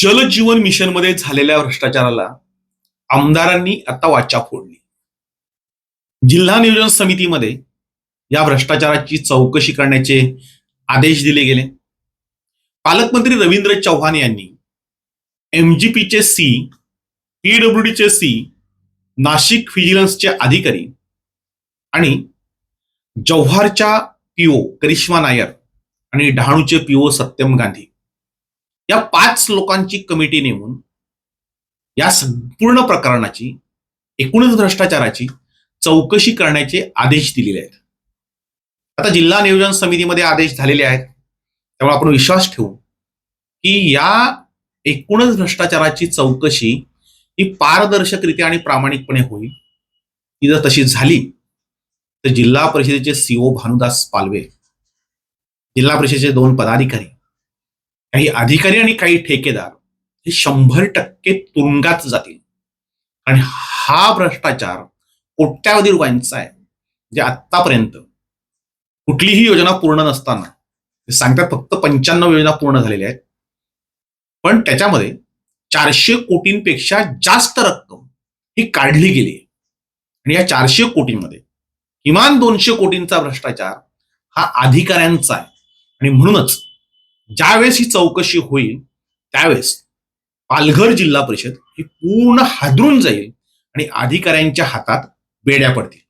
जलजीवन मिशनमध्ये झालेल्या भ्रष्टाचाराला आमदारांनी आता वाचा फोडली. जिल्हा नियोजन समितीमध्ये या भ्रष्टाचाराची चौकशी करण्याचे आदेश दिले गेले. पालकमंत्री रवींद्र चव्हाण यांनी एमजीपीचे सी पीडब्ल्यूडीचे सी नाशिक व्हिजिलन्सचे अधिकारी आणि जव्हारच्या पीओ करिश्मा नायर आणि डहाणूचे पीओ सत्यम गांधी या पाच लोकांची कमिटी नेमून या संपूर्ण प्रकरणाची एकूणच भ्रष्टाचाराची चौकशी करण्याचे आदेश दिलेले आहेत. आता जिल्हा नियोजन समितीमध्ये आदेश झालेले आहेत. त्यामुळे आपण विश्वास ठेवू की या एकूणच भ्रष्टाचाराची चौकशी ही पारदर्शकरित्या आणि प्रामाणिकपणे होईल. ती जर तशी झाली तर जिल्हा परिषदेचे सीओ भानुदास पालवे जिल्हा परिषदेचे दोन पदाधिकारी काही अधिकारी आणि काही ठेकेदार हे शंभर टक्के तुरुंगात जातील. आणि हा भ्रष्टाचार कोट्यावधी रुपयांचा आहे जे आतापर्यंत कुठलीही योजना पूर्ण नसताना ते सांगतात फक्त पंच्याण्णव योजना पूर्ण झालेल्या आहेत. पण त्याच्यामध्ये चारशे कोटींपेक्षा जास्त रक्कम ही काढली गेली आहे. आणि या चारशे कोटींमध्ये किमान दोनशे कोटींचा भ्रष्टाचार हा अधिकाऱ्यांचा आहे. आणि म्हणूनच ज्यावेळेस ही चौकशी होईल त्यावेळेस पालघर जिल्हा परिषद ही पूर्ण हादरून जाईल आणि अधिकाऱ्यांच्या हातात बेड्या पडतील.